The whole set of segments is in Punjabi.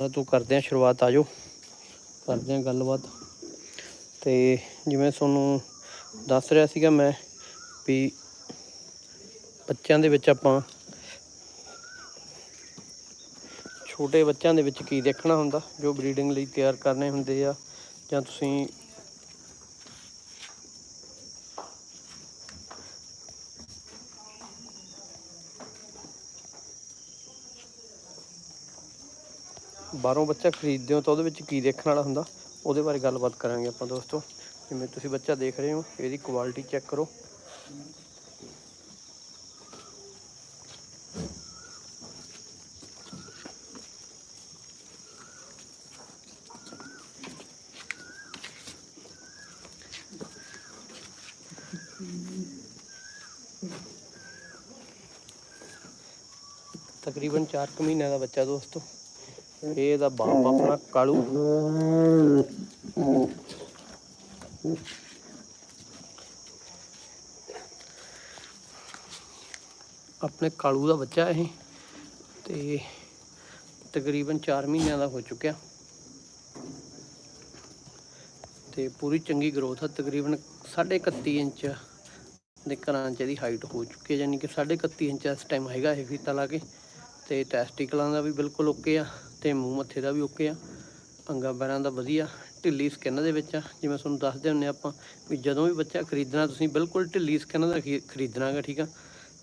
ਤੋਂ ਕਰਦੇ ਹਾਂ ਸ਼ੁਰੂਆਤ ਆਜੋ ਕਰਦੇ ਹਾਂ ਗੱਲਬਾਤ। ਤੇ ਜਿਵੇਂ ਤੁਹਾਨੂੰ ਦੱਸ ਰਿਹਾ ਸੀਗਾ ਮੈਂ ਵੀ ਬੱਚਿਆਂ ਦੇ ਵਿੱਚ ਆਪਾਂ ਛੋਟੇ ਬੱਚਿਆਂ ਦੇ ਵਿੱਚ ਕੀ ਦੇਖਣਾ ਹੁੰਦਾ, ਜੋ ਬਰੀਡਿੰਗ ਲਈ ਤਿਆਰ ਕਰਨੇ ਹੁੰਦੇ ਆ ਜਾਂ ਤੁਸੀਂ ਬਾਹਰੋਂ ਬੱਚਾ ਖਰੀਦਦੇ ਹੋ ਤਾਂ ਉਹਦੇ ਵਿੱਚ ਕੀ ਦੇਖਣ ਵਾਲਾ ਹੁੰਦਾ? ਉਹਦੇ ਬਾਰੇ ਗੱਲਬਾਤ ਕਰਾਂਗੇ ਆਪਾਂ ਦੋਸਤੋ। ਜਿਵੇਂ ਤੁਸੀਂ ਬੱਚਾ ਦੇਖ ਰਹੇ ਹੋ, ਇਹਦੀ ਕੁਆਲਿਟੀ ਚੈੱਕ ਕਰੋ। ਤਕਰੀਬਨ 4 ਕੁ ਮਹੀਨਿਆਂ ਦਾ ਬੱਚਾ ਦੋਸਤੋ। ਇਹਦਾ ਬਾਪ ਆਪਣਾ ਕਾਲੂ। ਆਪਣੇ ਕਾਲੂ ਦਾ ਬੱਚਾ ਇਹ, ਤੇ ਤਕਰੀਬਨ 4 ਮਹੀਨਿਆਂ ਦਾ ਹੋ ਚੁੱਕਿਆ। ਤੇ ਪੂਰੀ ਚੰਗੀ ਗਰੋਥ ਹੈ ਤਕਰੀਬਨ 31 ਇੰਚ ਦੇ ਘਰਾਂ 'ਚ ਇਹਦੀ ਹਾਈਟ ਹੋ ਚੁੱਕੀ ਹੈ ਯਾਨੀ ਕਿ 31 ਇੰਚ ਇਸ ਟਾਈਮ ਹੈਗਾ ਇਹ ਫੀਤਾ ਲਾ ਕੇ। ਤੇ ਟੈਸਟੀਕਲਾਂ ਦਾ ਵੀ ਬਿਲਕੁਲ ਓਕੇ ਆ। ਤੇ ਮੂੰਹ ਮੱਥੇ ਦਾ ਵੀ ਓਕੇ ਆ। ਅੰਗਾਂ ਬੈਰਾਂ ਦਾ ਵਧੀਆ, ਢਿੱਲੀ ਸਕਿਨ ਦੇ ਵਿੱਚ ਆ। ਜਿਵੇਂ ਤੁਹਾਨੂੰ ਦੱਸਦੇ ਹੁੰਨੇ ਆਪਾਂ ਵੀ ਜਦੋਂ ਵੀ ਬੱਚਾ ਖਰੀਦਣਾ, ਤੁਸੀਂ ਬਿਲਕੁਲ ਢਿੱਲੀ ਸਕਿਨ ਦਾ ਖੀ- ਖਰੀਦਣਾਗਾ, ਠੀਕ ਆ?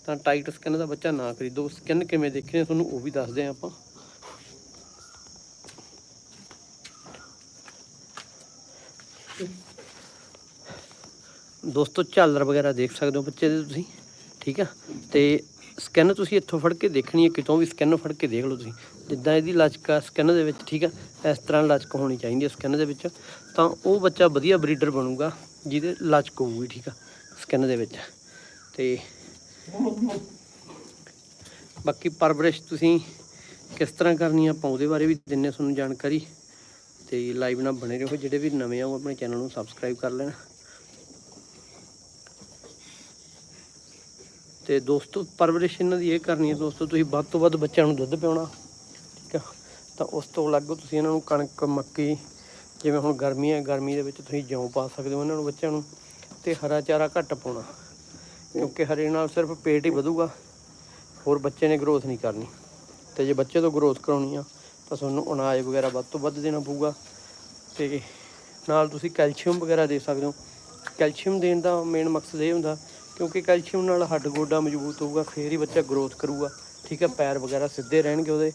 ਤਾਂ ਟਾਈਟ ਸਕਿਨ ਦਾ ਬੱਚਾ ਨਾ ਖਰੀਦੋ। ਸਕਿਨ ਕਿਵੇਂ ਦੇਖਣੀ ਆ ਤੁਹਾਨੂੰ ਉਹ ਵੀ ਦੱਸਦੇ ਆ ਆਪਾਂ। ਦੋਸਤੋ, ਝਾਲਰ ਵਗੈਰਾ ਦੇਖ ਸਕਦੇ ਹੋ ਬੱਚੇ ਦੇ ਤੁਸੀਂ, ਠੀਕ ਆ? ਤੇ ਸਕਿਨ ਤੁਸੀਂ ਇੱਥੋਂ ਫੜ ਕੇ ਦੇਖਣੀ ਹੈ ਕਿਤੋਂ ਵੀ ਸਕਿਨ ਫੜ ਕੇ ਦੇਖ ਲਓ ਤੁਸੀਂ। ਜਿੱਦਾਂ ਇਹਦੀ ਲਚਕ ਆ ਸਕਿਨ ਦੇ ਵਿੱਚ, ਠੀਕ ਆ, ਇਸ ਤਰ੍ਹਾਂ ਲਚਕ ਹੋਣੀ ਚਾਹੀਦੀ ਹੈ ਸਕਿਨ ਦੇ ਵਿੱਚ, ਤਾਂ ਉਹ ਬੱਚਾ ਵਧੀਆ ਬਰੀਡਰ ਬਣੂਗਾ, ਜਿਹਦੇ ਲਚਕ ਹੋਊਗੀ, ਠੀਕ ਆ ਸਕਿਨ ਦੇ ਵਿੱਚ। ਤੇ ਬਾਕੀ ਪਰਵਰਿਸ਼ ਤੁਸੀਂ ਕਿਸ ਤਰ੍ਹਾਂ ਕਰਨੀ ਆ, ਆਪਾਂ ਉਹਦੇ ਬਾਰੇ ਵੀ ਦਿੰਨੇ ਤੁਹਾਨੂੰ ਜਾਣਕਾਰੀ। ਤੇ ਲਾਈਵ ਨਾਲ ਬਣੇ ਰਹੋ, ਜਿਹੜੇ ਵੀ ਨਵੇਂ ਆ, ਉਹ ਆਪਣੇ ਚੈਨਲ ਨੂੰ ਸਬਸਕ੍ਰਾਈਬ ਕਰ ਲੈਣ। ਤੇ ਦੋਸਤੋ, ਪਰਵਰਿਸ਼ ਇਹਨਾਂ ਦੀ ਇਹ ਕਰਨੀ ਹੈ ਦੋਸਤੋ, ਤੁਸੀਂ ਵੱਧ ਤੋਂ ਵੱਧ ਬੱਚਿਆਂ ਨੂੰ ਦੁੱਧ ਪਿਆਉਣਾ। ਠੀਕ ਆ। ਤਾਂ ਉਸ ਤੋਂ ਅਲੱਗ ਤੁਸੀਂ ਇਹਨਾਂ ਨੂੰ ਕਣਕ, ਮੱਕੀ, ਜਿਵੇਂ ਹੁਣ ਗਰਮੀ ਹੈ, ਗਰਮੀ ਦੇ ਵਿੱਚ ਤੁਸੀਂ ਜੌਂ ਪਾ ਸਕਦੇ ਹੋ ਇਹਨਾਂ ਨੂੰ ਬੱਚਿਆਂ ਨੂੰ ਤੇ ਹਰਾ ਚਾਰਾ ਘੱਟ ਪਾਉਣਾ, ਕਿਉਂਕਿ ਹਰੇ ਨਾਲ ਸਿਰਫ ਪੇਟ ਹੀ ਵਧੂਗਾ, ਹੋਰ ਬੱਚੇ ਨੇ ਗਰੋਥ ਨਹੀਂ ਕਰਨੀ। ਤੇ ਜੇ ਬੱਚੇ ਤੋਂ ਗਰੋਥ ਕਰਾਉਣੀ ਆ, ਤਾਂ ਤੁਹਾਨੂੰ ਅਨਾਜ ਵਗੈਰਾ ਵੱਧ ਤੋਂ ਵੱਧ ਦੇਣਾ ਪਊਗਾ। ਤੇ ਨਾਲ ਤੁਸੀਂ ਕੈਲਸ਼ੀਅਮ ਵਗੈਰਾ ਦੇ ਸਕਦੇ ਹੋ। ਕੈਲਸ਼ੀਅਮ ਦੇਣ ਦਾ ਮੇਨ ਮਕਸਦ ਇਹ ਹੁੰਦਾ, ਕਿਉਂਕਿ ਕੈਲਸ਼ੀਅਮ ਨਾਲ ਹੱਡ ਗੋਡਾ ਮਜ਼ਬੂਤ ਹੋਊਗਾ, ਫੇਰ ਹੀ ਬੱਚਾ ਗਰੋਥ ਕਰੂਗਾ। ਠੀਕ ਹੈ ਪੈਰ ਵਗੈਰਾ ਸਿੱਧੇ ਰਹਿਣਗੇ ਉਹਦੇ।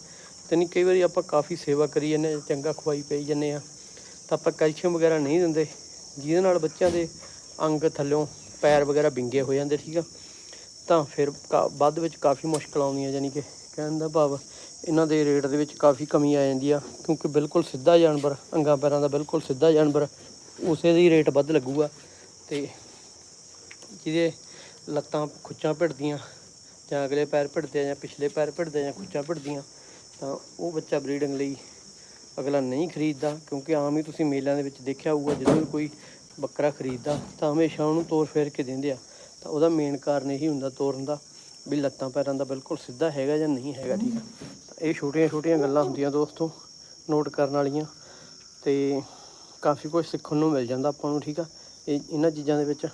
ਤੇ ਨਹੀਂ ਕਈ ਵਾਰੀ ਆਪਾਂ ਕਾਫੀ ਸੇਵਾ ਕਰੀ ਜਾਂਦੇ ਹਾਂ, ਚੰਗਾ ਖਵਾਈ ਪਈ ਜਾਂਦੇ ਆ ਤਾਂ ਆਪਾਂ ਕੈਲਸ਼ੀਅਮ ਵਗੈਰਾ ਨਹੀਂ ਦਿੰਦੇ, ਜਿਹਦੇ ਨਾਲ ਬੱਚਿਆਂ ਦੇ ਅੰਗ ਥੱਲੋਂ ਪੈਰ ਵਗੈਰਾ ਵਿੰਗੇ ਹੋ ਜਾਂਦੇ, ਠੀਕ ਆ? ਤਾਂ ਫਿਰ ਕਾ- ਬਾਅਦ ਵਿੱਚ ਕਾਫੀ ਮੁਸ਼ਕਲ ਆਉਂਦੀਆਂ, ਯਾਨੀ ਕਿ ਕਹਿਣ ਦਾ ਭਾਵ ਇਹਨਾਂ ਦੇ ਰੇਟ ਦੇ ਵਿੱਚ ਕਾਫੀ ਕਮੀ ਆ ਜਾਂਦੀ ਆ, ਕਿਉਂਕਿ ਬਿਲਕੁਲ ਸਿੱਧਾ ਜਾਨਵਰ, ਅੰਗਾਂ ਪੈਰਾਂ ਦਾ ਬਿਲਕੁਲ ਸਿੱਧਾ ਜਾਨਵਰ, ਉਸੇ ਦੀ ਰੇਟ ਵੱਧ ਲੱਗੂਗਾ। ਤੇ ਜਿਹਦੇ ਲੱਤਾਂ ਖੁੱਚਾਂ ਭਿੜਦੀਆਂ, ਜਾਂ ਅਗਲੇ ਪੈਰ ਭਿੜਦੇ ਆ, ਜਾਂ ਪਿਛਲੇ ਪੈਰ ਭਿੜਦੇ ਜਾਂ ਖੁੱਚਾਂ ਭਿੜਦੀਆਂ ਤਾਂ ਉਹ ਬੱਚਾ ਬਰੀਡਿੰਗ ਲਈ ਅਗਲਾ ਨਹੀਂ ਖਰੀਦਦਾ, ਕਿਉਂਕਿ ਆਮ ਹੀ ਤੁਸੀਂ ਮੇਲਿਆਂ ਦੇ ਵਿੱਚ ਦੇਖਿਆ ਹੋਊਗਾ, ਜਦੋਂ ਵੀ ਕੋਈ ਬੱਕਰਾ ਖਰੀਦਦਾ, ਤਾਂ ਹਮੇਸ਼ਾ ਉਹਨੂੰ ਤੋਰ ਫੇਰ ਕੇ ਦਿੰਦੇ ਆ। ਤਾਂ ਉਹਦਾ ਮੇਨ ਕਾਰਨ ਇਹੀ ਹੁੰਦਾ ਤੋਰਨ ਦਾ, ਵੀ ਲੱਤਾਂ ਪੈਰਾਂ ਦਾ ਬਿਲਕੁਲ ਸਿੱਧਾ ਹੈਗਾ ਜਾਂ ਨਹੀਂ ਹੈਗਾ ਠੀਕ ਆ। ਤਾਂ ਇਹ ਛੋਟੀਆਂ ਛੋਟੀਆਂ ਗੱਲਾਂ ਹੁੰਦੀਆਂ ਦੋਸਤੋ ਨੋਟ ਕਰਨ ਵਾਲੀਆਂ, ਤੇ ਕਾਫੀ ਕੁਝ ਸਿੱਖਣ ਨੂੰ ਮਿਲ ਜਾਂਦਾ ਆਪਾਂ ਨੂੰ ਠੀਕ ਆ। ਇਹ ਇਹਨਾਂ ਚੀਜ਼ਾਂ ਦੇ ਵਿੱਚ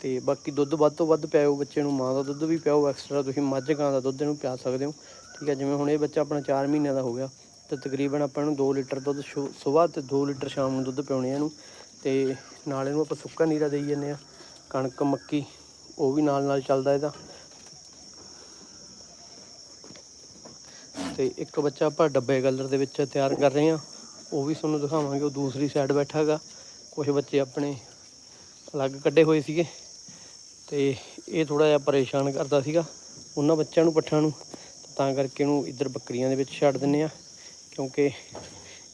ਤੇ ਬਾਕੀ ਦੁੱਧ ਵੱਧ ਤੋਂ ਵੱਧ ਪਿਆਓ, ਬੱਚੇ ਨੂੰ ਮਾਂ ਦਾ ਦੁੱਧ ਵੀ ਪਿਆਓ ਐਕਸਟਰਾ ਤੁਸੀਂ ਮੱਝ ਗਾਂ ਦਾ ਦੁੱਧ ਇਹਨੂੰ ਪਿਆ ਸਕਦੇ ਹੋ। ਠੀਕ ਹੈ, ਜਿਵੇਂ ਹੁਣ ਇਹ ਬੱਚਾ ਆਪਣਾ 4 ਮਹੀਨਿਆਂ ਦਾ ਹੋ ਗਿਆ, ਤੇ ਤਕਰੀਬਨ ਆਪਾਂ ਇਹਨੂੰ 2 ਲੀਟਰ ਦੁੱਧ ਸਵੇਰ ਤੇ 2 ਲੀਟਰ ਸ਼ਾਮ ਨੂੰ ਦੁੱਧ ਪਿਆਉਣੇ ਇਹਨੂੰ, ਤੇ ਨਾਲ ਇਹਨੂੰ ਆਪਾਂ ਸੁੱਕਾ ਨੀਰਾ ਦੇਈ ਜਾਂਦੇ ਆ, ਕਣਕ, ਮੱਕੀ, ਉਹ ਵੀ ਨਾਲ ਨਾਲ ਚੱਲਦਾ ਇਹਦਾ। ਤੇ ਇੱਕ ਬੱਚਾ ਆਪਾਂ ਡੱਬੇ ਕਲਰ ਦੇ ਵਿੱਚ ਤਿਆਰ ਕਰ ਰਹੇ ਆ, ਉਹ ਵੀ ਤੁਹਾਨੂੰ ਦਿਖਾਵਾਂਗੇ, ਉਹ ਦੂਸਰੀ ਸਾਈਡ ਬੈਠਾ ਹੈਗਾ ਕੁਝ ਬੱਚੇ ਆਪਣੇ ਅਲੱਗ ਕੱਢੇ ਹੋਏ ਸੀਗੇ। ਤੇ ਇਹ ਥੋੜਾ ਜਿਹਾ ਪਰੇਸ਼ਾਨ ਕਰਦਾ ਸੀਗਾ ਉਹਨਾਂ ਬੱਚਿਆਂ ਨੂੰ ਪੱਠਾਂ ਨੂੰ, ਤਾਂ ਕਰਕੇ ਇਹਨੂੰ ਇੱਧਰ ਬੱਕਰੀਆਂ ਦੇ ਵਿੱਚ ਛੱਡ ਦਿੰਨੇ ਆ ਕਿਉਂਕਿ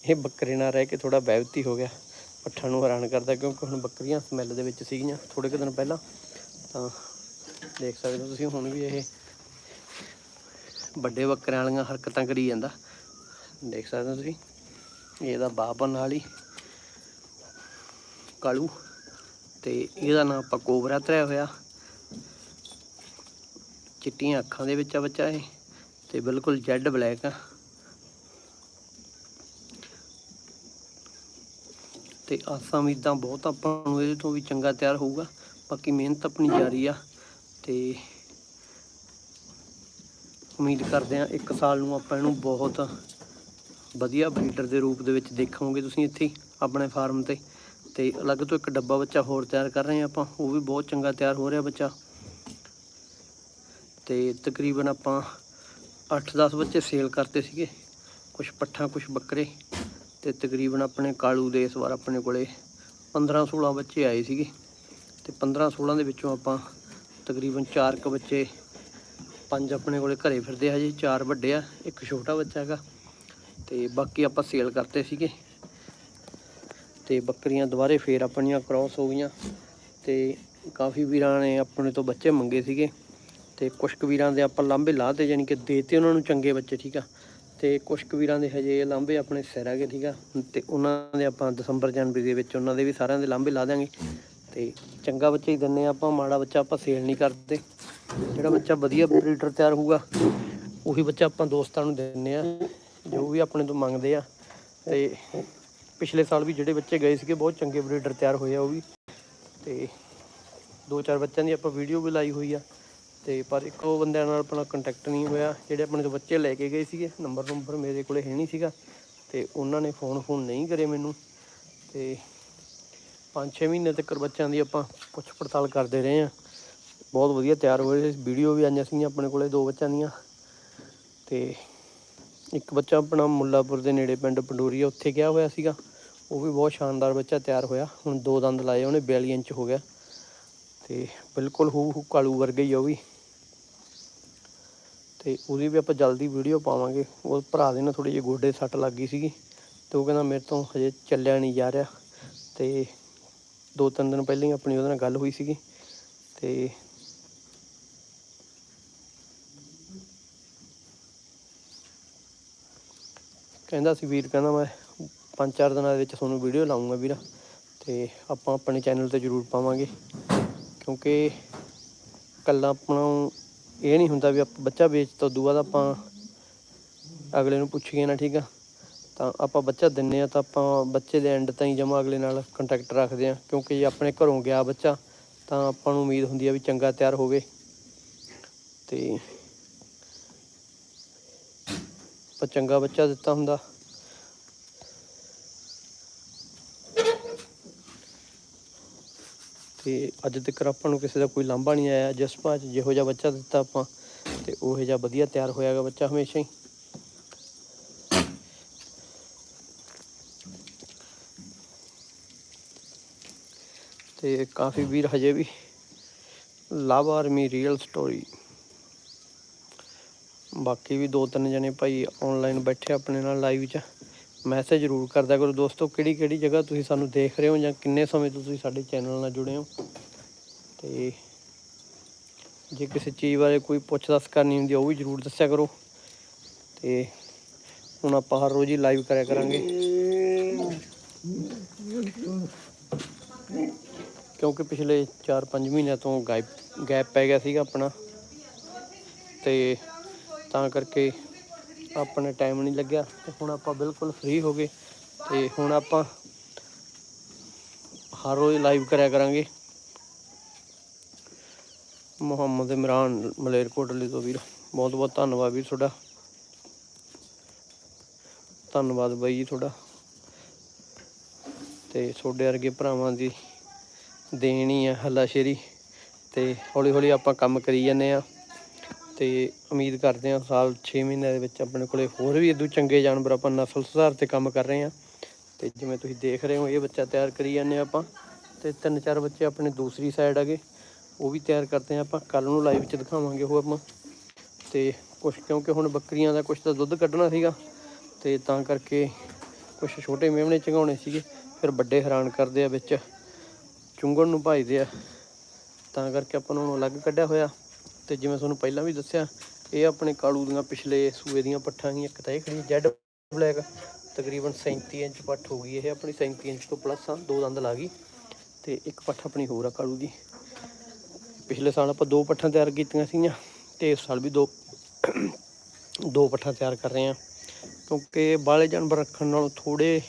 ਇਹ ਬੱਕਰੇ ਨਾਲ ਰਹਿ ਕੇ ਥੋੜਾ ਬੈਵਤੀ ਹੋ ਗਿਆ ਪੱਠਾਂ ਨੂੰ ਹੈਰਾਨ ਕਰਦਾ ਕਿਉਂਕਿ ਹੁਣ ਬੱਕਰੀਆਂ ਸਮੈਲ ਦੇ ਵਿੱਚ ਸੀਗੀਆਂ ਥੋੜੇ ਕੁ ਦਿਨ ਪਹਿਲਾਂ, ਤਾਂ ਦੇਖ ਸਕਦੇ ਹੋ ਤੁਸੀਂ ਹੁਣ ਵੀ ਇਹ ਵੱਡੇ ਬੱਕਰਿਆਂ ਵਾਲੀਆਂ ਹਰਕਤਾਂ ਕਰੀ ਜਾਂਦਾ, ਦੇਖ ਸਕਦੇ ਹੋ ਤੁਸੀਂ ਇਹਦਾ ਬਾਪਨ ਨਾਲ ਹੀ ਕਾਲੂ, ਤੇ ਇਹਦਾ ਨਾਮ ਆਪਾਂ ਕੋਬਰਾ ਧਰਿਆ ਹੋਇਆ ਚਿੱਟੀਆਂ ਅੱਖਾਂ ਦੇ ਵਿੱਚ ਆ ਬੱਚਾ ਇਹ, ਤੇ ਬਿਲਕੁਲ ਜੈਡ ਬਲੈਕ ਆ। ਤੇ ਆਸਾਂ ਉਮੀਦਾਂ ਬਹੁਤ ਆਪਾਂ ਨੂੰ ਇਹਦੇ ਤੋਂ ਵੀ ਚੰਗਾ ਤਿਆਰ ਹੋਊਗਾ। ਬਾਕੀ ਮਿਹਨਤ ਆਪਣੀ ਜਾਰੀ ਆ, ਤੇ ਉਮੀਦ ਕਰਦੇ ਆ ਇੱਕ ਸਾਲ ਨੂੰ ਆਪਾਂ ਇਹਨੂੰ ਬਹੁਤ ਵਧੀਆ ਬਰੀਡਰ ਦੇ ਰੂਪ ਦੇ ਵਿੱਚ ਦੇਖੋਗੇ ਤੁਸੀਂ ਇੱਥੇ ਆਪਣੇ ਫਾਰਮ ਤੇ। ਤੇ ਅਲੱਗ ਤੋਂ ਇੱਕ ਡੱਬਾ ਬੱਚਾ ਹੋਰ ਤਿਆਰ ਕਰ ਰਹੇ ਆ ਆਪਾਂ, ਉਹ ਵੀ ਬਹੁਤ ਚੰਗਾ ਤਿਆਰ ਹੋ ਰਿਹਾ ਬੱਚਾ। ਤੇ ਤਕਰੀਬਨ ਆਪਾਂ 8-10 ਬੱਚੇ ਸੇਲ ਕਰਤੇ ਸੀਗੇ। ਕੁਝ ਪੱਠਾ ਕੁਝ ਬੱਕਰੇ ਤੇ ਤਕਰੀਬਨ ਆਪਣੇ ਕਾਲੂ ਦੇ ਇਸ ਵਾਰ ਆਪਣੇ ਕੋਲੇ 15-16 ਬੱਚੇ ਆਏ ਸੀਗੇ। ਤੇ 15-16 ਦੇ ਵਿੱਚੋਂ ਆਪਾਂ ਤਕਰੀਬਨ 4 ਕ ਬੱਚੇ, ਪੰਜ ਆਪਣੇ ਕੋਲੇ ਘਰੇ ਫਿਰਦੇ ਹਜੇ, ਚਾਰ ਵੱਡੇ ਆ, ਇੱਕ ਛੋਟਾ ਬੱਚਾ ਹੈਗਾ। ਤੇ ਬਾਕੀ ਆਪਾਂ ਸੇਲ ਕਰਤੇ ਸੀਗੇ। ਤੇ ਬੱਕਰੀਆਂ ਦੁਬਾਰੇ ਫੇਰ ਆਪਣੀਆਂ ਕ੍ਰਾਸ ਹੋ ਗਈਆਂ ਤੇ ਕਾਫੀ ਵੀਰਾਂ ਨੇ ਆਪਣੇ ਤੋਂ ਬੱਚੇ ਮੰਗੇ ਸੀਗੇ। ਤੇ ਕੁਛ ਕਬੀਰਾਂ ਦੇ ਆਪਾਂ ਲਾਂਭੇ ਲਾਤੇ ਯਾਨੀ ਕਿ ਦੇਤੇ ਉਹਨਾਂ ਨੂੰ ਚੰਗੇ ਬੱਚੇ, ਠੀਕ ਆ? ਤੇ ਕੁਛ ਕਬੀਰਾਂ ਦੇ ਹਜੇ ਲਾਂਭੇ ਆਪਣੇ ਸਿਰ ਹੈਗੇ, ਠੀਕ ਆ? ਤੇ ਉਹਨਾਂ ਦੇ ਆਪਾਂ ਦਸੰਬਰ ਜਨਵਰੀ ਦੇ ਵਿੱਚ ਉਹਨਾਂ ਦੇ ਵੀ ਸਾਰਿਆਂ ਦੇ ਲਾਂਭੇ ਲਾ ਦਿਆਂਗੇ। ਤੇ ਚੰਗਾ ਬੱਚਾ ਹੀ ਦਿੰਨੇ ਆ ਆਪਾਂ, ਮਾੜਾ ਬੱਚਾ ਆਪਾਂ ਸੇਲ ਨਹੀਂ ਕਰਦੇ। ਜਿਹੜਾ ਬੱਚਾ ਵਧੀਆ ਬਰੀਡਰ ਤਿਆਰ ਹੋਊਗਾ, ਉਹੀ ਬੱਚਾ ਆਪਾਂ ਦੋਸਤਾਂ ਨੂੰ ਦਿੰਨੇ ਆ ਜੋ ਵੀ ਆਪਣੇ ਤੋਂ ਮੰਗਦੇ ਆ। ਤੇ ਪਿਛਲੇ ਸਾਲ ਵੀ ਜਿਹੜੇ ਬੱਚੇ ਗਏ ਸੀਗੇ, ਬਹੁਤ ਚੰਗੇ ਬਰੀਡਰ ਤਿਆਰ ਹੋਏ ਆ ਉਹ ਵੀ। ਤੇ ਦੋ ਚਾਰ ਬੱਚਿਆਂ ਦੀ ਆਪਾਂ ਵੀਡੀਓ ਵੀ ਲਾਈ ਹੋਈ ਆ। ਤੇ ਪਰ ਇੱਕ ਉਹ ਬੰਦਿਆਂ ਨਾਲ ਆਪਣਾ ਕੰਟੈਕਟ ਨਹੀਂ ਹੋਇਆ, ਜਿਹੜੇ ਆਪਣੇ ਤੋਂ ਬੱਚੇ ਲੈ ਕੇ ਗਏ ਸੀਗੇ ਨੰਬਰ ਨੰਬਰ ਮੇਰੇ ਕੋਲੇ ਹੈ ਨਹੀਂ ਸੀਗਾ, ਤੇ ਉਹਨਾਂ ਨੇ ਫੋਨ ਫੋਨ ਨਹੀਂ ਕਰੇ ਮੈਨੂੰ, ਤੇ 5-6 ਮਹੀਨੇ ਤੱਕ ਬੱਚਿਆਂ ਦੀ ਆਪਾਂ ਪੁੱਛ ਪੜਤਾਲ ਕਰਦੇ ਰਹੇ ਆ ਬਹੁਤ ਵਧੀਆ ਤਿਆਰ ਹੋਏ ਵੀਡੀਓ ਵੀ ਆਈਆਂ ਸੀਗੀਆਂ ਆਪਣੇ ਕੋਲੇ ਦੋ ਬੱਚਿਆਂ ਦੀਆਂ, ਤੇ ਇੱਕ ਬੱਚਾ ਆਪਣਾ ਮੁੱਲਾਪੁਰ ਦੇ ਨੇੜੇ ਪਿੰਡ ਪੰਡੋਰੀਆ ਉੱਥੇ ਗਿਆ ਹੋਇਆ ਸੀਗਾ, ਉਹ ਵੀ ਬਹੁਤ ਸ਼ਾਨਦਾਰ ਬੱਚਾ ਤਿਆਰ ਹੋਇਆ, ਹੁਣ ਦੋ ਦੰਦ ਲਾਏ ਉਹਨੇ 42 ਇੰਚ ਹੋ ਗਿਆ, ਤੇ ਬਿਲਕੁਲ ਹੂ ਹੂ ਕਾਲੂ ਵਰਗਾ ਹੀ ਉਹ ਵੀ। ਤੇ ਉਹਦੀ ਵੀ ਆਪਾਂ ਜਲਦੀ ਵੀਡੀਓ ਪਾਵਾਂਗੇ। ਉਹ ਭਰਾ ਦੇ ਨਾਲ ਥੋੜੀ ਜਿਹੀ ਗੋਡੇ ਸੱਟ ਲੱਗ ਗਈ ਸੀਗੀ ਤੇ ਉਹ ਕਹਿੰਦਾ ਮੇਰੇ ਤੋਂ ਹਜੇ ਚੱਲਿਆ ਨਹੀਂ ਜਾ ਰਿਹਾ। ਤੇ ਦੋ ਤਿੰਨ ਦਿਨ ਪਹਿਲਾਂ ਹੀ ਆਪਣੀ ਉਹਦੇ ਨਾਲ ਗੱਲ ਹੋਈ ਸੀਗੀ। ਤੇ ਕਹਿੰਦਾ ਸੀ, ਵੀਰ ਕਹਿੰਦਾ ਮੈਂ ਪੰਜ ਚਾਰ ਦਿਨਾਂ ਦੇ ਵਿੱਚ ਤੁਹਾਨੂੰ ਵੀਡੀਓ ਲਾਉਂਗਾ ਵੀਰ। ਤੇ ਆਪਾਂ ਆਪਣੇ ਚੈਨਲ ਤੇ ਜ਼ਰੂਰ ਪਾਵਾਂਗੇ। ਕਿਉਂਕਿ ਕੱਲਾ ਆਪਣਾ ਇਹ ਨਹੀਂ ਹੁੰਦਾ ਵੀ ਆਪਾਂ ਬੱਚਾ ਵੇਚ ਤੋਂ ਉਦੋਂ ਬਾਅਦ ਆਪਾਂ ਅਗਲੇ ਨੂੰ ਪੁੱਛੀਏ ਨਾ, ਠੀਕ ਆ? ਤਾਂ ਆਪਾਂ ਬੱਚਾ ਦਿੰਨੇ ਆ ਤਾਂ ਆਪਾਂ ਬੱਚੇ ਦੇ ਐਂਡ ਤਾਈਂ ਜਮਾ ਅਗਲੇ ਨਾਲ ਕੰਟੈਕਟ ਰੱਖਦੇ ਆ, ਕਿਉਂਕਿ ਜੇ ਆਪਣੇ ਘਰੋਂ ਗਿਆ ਬੱਚਾ ਤਾਂ ਆਪਾਂ ਨੂੰ ਉਮੀਦ ਹੁੰਦੀ ਆ ਵੀ ਚੰਗਾ ਤਿਆਰ ਹੋਵੇ। ਤੇ ਆਪਾਂ ਚੰਗਾ ਬੱਚਾ ਦਿੱਤਾ ਹੁੰਦਾ। ਤੇ ਅੱਜ ਤੱਕ ਆਪਾਂ ਨੂੰ ਕਿਸੇ ਦਾ ਕੋਈ ਲਾਂਭਾ ਨਹੀਂ ਆਇਆ ਜਿਸ 'ਚ ਜਿਹੋ ਜਿਹਾ ਬੱਚਾ ਦਿੱਤਾ ਆਪਾਂ, ਤੇ ਉਹ ਜਿਹਾ ਵਧੀਆ ਤਿਆਰ ਹੋਇਆਗਾ ਬੱਚਾ ਹਮੇਸ਼ਾ ਹੀ। ਤੇ ਕਾਫੀ ਵੀਰ ਹਜੇ ਵੀ ਲਵ ਆਰਮੀ ਰੀਅਲ ਸਟੋਰੀ। ਬਾਕੀ ਵੀ ਦੋ ਤਿੰਨ ਜਣੇ ਭਾਈ ਆਨਲਾਈਨ ਬੈਠੇ ਆਪਣੇ ਨਾਲ ਲਾਈਵ 'ਚ। ਮੈਸੇਜ ਜ਼ਰੂਰ ਕਰਦਾ ਕਰੋ। ਦੋਸਤੋ ਕਿਹੜੀ ਕਿਹੜੀ ਜਗ੍ਹਾ ਤੁਸੀਂ ਸਾਨੂੰ ਦੇਖ ਰਹੇ ਹੋ ਜਾਂ ਕਿੰਨੇ ਸਮੇਂ ਤੋਂ ਤੁਸੀਂ ਸਾਡੇ ਚੈਨਲ ਨਾਲ ਜੁੜੇ ਹੋ? ਤੇ ਜੇ ਕਿਸੇ ਚੀਜ਼ ਬਾਰੇ ਕੋਈ ਪੁੱਛ ਦੱਸ ਕਰਨੀ ਹੁੰਦੀ ਉਹ ਵੀ ਜ਼ਰੂਰ ਦੱਸਿਆ ਕਰੋ। ਤੇ ਹੁਣ ਆਪਾਂ ਹਰ ਰੋਜ਼ ਹੀ ਲਾਈਵ ਕਰਿਆ ਕਰਾਂਗੇ। ਕਿਉਂਕਿ ਪਿਛਲੇ 4-5 ਮਹੀਨਿਆਂ ਤੋਂ ਗੈਪ ਗੈਪ ਪੈ ਗਿਆ ਸੀਗਾ ਆਪਣਾ। ਤੇ ਤਾਂ ਕਰਕੇ ਆਪਣੇ ਟਾਈਮ ਨਹੀਂ ਲੱਗਿਆ ਤੇ ਹੁਣ ਆਪਾਂ ਬਿਲਕੁਲ ਫ੍ਰੀ ਹੋ ਗਏ ਤੇ ਹੁਣ ਆਪਾਂ ਹਰ ਰੋਜ਼ ਲਾਈਵ ਕਰਿਆ ਕਰਾਂਗੇ। ਮੁਹੰਮਦ ਇਮਰਾਨ ਮਲੇਰਕੋਟਲੀ ਤੋਂ ਵੀਰ, ਬਹੁਤ ਬਹੁਤ ਧੰਨਵਾਦ ਵੀਰ ਤੁਹਾਡਾ। ਧੰਨਵਾਦ ਬਾਈ ਜੀ ਤੁਹਾਡਾ। ਤੇ ਤੁਹਾਡੇ ਵਰਗੇ ਭਰਾਵਾਂ ਦੀ ਦੇਣ ਹੀ ਆ ਹੱਲਾਸ਼ੇਰੀ ਤੇ ਹੌਲੀ ਹੌਲੀ ਆਪਾਂ ਕੰਮ ਕਰੀ ਜਾਂਦੇ ਆ। ਤੇ ਉਮੀਦ ਕਰਦੇ ਹਾਂ ਸਾਲ 6 ਮਹੀਨਿਆਂ ਦੇ ਵਿੱਚ ਆਪਣੇ ਕੋਲੇ ਹੋਰ ਵੀ ਇਦੋਂ ਚੰਗੇ ਜਾਨਵਰ ਆਪਾਂ ਨਸਲ ਸੁਧਾਰ ਤੇ ਕੰਮ ਕਰ ਰਹੇ ਹਾਂ। ਤੇ ਜਿਵੇਂ ਤੁਸੀਂ ਦੇਖ ਰਹੇ ਹੋ, ਇਹ ਬੱਚਾ ਤਿਆਰ ਕਰੀ ਜਾਂਦੇ ਆਪਾਂ। ਤੇ ਤਿੰਨ ਚਾਰ ਬੱਚੇ ਆਪਣੇ ਦੂਸਰੀ ਸਾਈਡ ਹੈਗੇ, ਉਹ ਵੀ ਤਿਆਰ ਕਰਦੇ ਹਾਂ ਆਪਾਂ। ਕੱਲ ਨੂੰ ਲਾਈਵ 'ਚ ਦਿਖਾਵਾਂਗੇ ਉਹ ਆਪਾਂ। ਤੇ ਕੁਛ ਕਿਉਂਕਿ ਹੁਣ ਬੱਕਰੀਆਂ ਦਾ ਕੁਛ ਤਾਂ ਦੁੱਧ ਕੱਢਣਾ ਸੀਗਾ, ਤੇ ਤਾਂ ਕਰਕੇ ਕੁਛ ਛੋਟੇ ਮੇਮਣੇ ਚੰਗਾਉਣੇ ਸੀਗੇ। ਫਿਰ ਵੱਡੇ ਹੈਰਾਨ ਕਰਦੇ ਆ ਵਿੱਚ, ਚੁੰਗਣ ਨੂੰ ਭਜਦੇ ਆ। ਤਾਂ ਕਰਕੇ ਆਪਾਂ ਨੂੰ ਅਲੱਗ ਕੱਢਿਆ ਹੋਇਆ। ਤੇ ਜਿਵੇਂ ਤੁਹਾਨੂੰ ਪਹਿਲਾਂ ਵੀ ਦੱਸਿਆ, ਇਹ ਆਪਣੇ ਕਾਲੂ ਦੀਆਂ ਪਿਛਲੇ ਸੂਏ ਦੀਆਂ ਪੱਠਾਂ ਹੀ ਇੱਕ ਤਾਂ ਇਹ ਖੜੀ ਜੈਡ ਬਲੈਕ, ਤਕਰੀਬਨ 37 ਇੰਚ ਪੱਠ ਹੋ ਗਈ ਇਹ, ਆਪਣੀ 37 ਇੰਚ ਤੋਂ ਪਲੱਸ ਆ, ਦੋ ਦੰਦ ਲਾ ਗਈ ਤੇ ਇੱਕ ਪੱਠ ਆਪਣੀ ਹੋਰ ਆ ਕਾਲੂ ਦੀ। ਪਿਛਲੇ ਸਾਲ ਆਪਾਂ ਦੋ ਪੱਠਾਂ ਤਿਆਰ ਕੀਤੀਆਂ ਸੀਗੀਆਂ ਤੇ ਇਸ ਸਾਲ ਵੀ ਦੋ ਦੋ ਪੱਠਾਂ ਤਿਆਰ ਕਰ ਰਹੇ ਹਾਂ। ਕਿਉਂਕਿ ਬਾਲੇ ਜਾਨਵਰ ਰੱਖਣ ਨਾਲੋਂ ਥੋੜੇ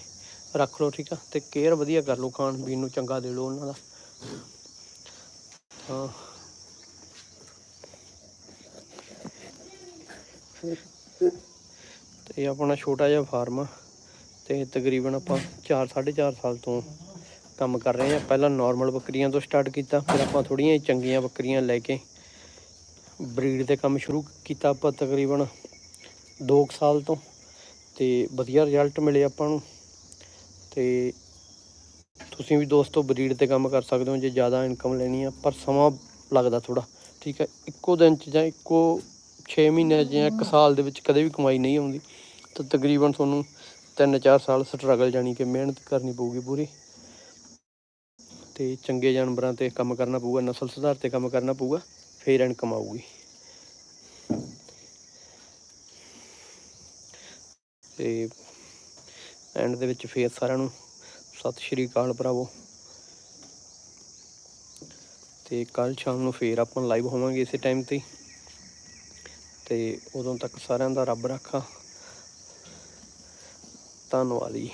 ਰੱਖ ਲਓ, ਠੀਕ ਆ, ਤੇ ਕੇਅਰ ਵਧੀਆ ਕਰ ਲਓ ਖਾਣ ਪੀਣ ਨੂੰ, ਚੰਗਾ ਦੇ ਲਓ ਉਹਨਾਂ ਦਾ। ਤਾਂ ਤੇ ਆਪਣਾ ਛੋਟਾ ਜਿਹਾ ਫਾਰਮ ਆ, ਤੇ ਤਕਰੀਬਨ ਆਪਾਂ 4 4.5 ਸਾਲ ਤੋਂ ਕੰਮ ਕਰ ਰਹੇ ਹਾਂ। ਪਹਿਲਾਂ ਨਾਰਮਲ ਬੱਕਰੀਆਂ ਤੋਂ ਸਟਾਰਟ ਕੀਤਾ, ਫਿਰ ਆਪਾਂ ਥੋੜੀਆਂ ਚੰਗੀਆਂ ਬੱਕਰੀਆਂ ਲੈ ਕੇ ਬਰੀਡ ਤੇ ਕੰਮ ਸ਼ੁਰੂ ਕੀਤਾ ਆਪਾਂ ਤਕਰੀਬਨ 2 ਸਾਲ ਤੋਂ, ਤੇ ਵਧੀਆ ਰਿਜ਼ਲਟ ਮਿਲੇ ਆਪਾਂ ਨੂੰ। ਤੇ ਤੁਸੀਂ ਵੀ ਦੋਸਤੋ ਬਰੀਡ ਤੇ ਕੰਮ ਕਰ ਸਕਦੇ ਹੋ, ਜੇ ਜ਼ਿਆਦਾ ਇਨਕਮ ਲੈਣੀ ਆ, ਪਰ ਸਮਾਂ ਲੱਗਦਾ ਥੋੜਾ ਠੀਕ ਹੈ। ਇੱਕੋ ਦਿਨ ਚ ਜਾਂ ਇੱਕੋ 6 ਮਹੀਨੇ ਜਾਂ 1 ਸਾਲ ਦੇ ਵਿੱਚ ਕਦੇ ਵੀ ਕਮਾਈ ਨਹੀਂ ਆਉਂਦੀ। ਤਾਂ ਤਕਰੀਬਨ ਤੁਹਾਨੂੰ 3-4 ਸਾਲ ਸਟਰਗਲ ਜਾਣੀ ਕਿ ਮਿਹਨਤ ਕਰਨੀ ਪਊਗੀ ਪੂਰੀ। ਤੇ ਚੰਗੇ ਜਾਨਵਰਾਂ ਤੇ ਕੰਮ ਕਰਨਾ ਪਊਗਾ, ਨਸਲ ਸੁਧਾਰ ਤੇ ਕੰਮ ਕਰਨਾ ਪਊਗਾ, ਫੇਰ ਇਨਕਮ ਆਊਗੀ। ਤੇ ਐਂਡ ਦੇ ਵਿੱਚ ਫੇਰ ਸਾਰਿਆਂ ਨੂੰ ਸਤਿ ਸ਼੍ਰੀ ਅਕਾਲ ਭਰਾਵੋ। ਤੇ ਕੱਲ ਸ਼ਾਮ ਨੂੰ ਫੇਰ ਆਪਾਂ ਲਾਈਵ ਹੋਵਾਂਗੇ ਇਸੇ ਟਾਈਮ ਤੇ ਤੇ ਉਦੋਂ ਤੱਕ ਸਾਰਿਆਂ ਦਾ ਰੱਬ ਰਾਖਾ। ਧੰਨਵਾਦ ਜੀ।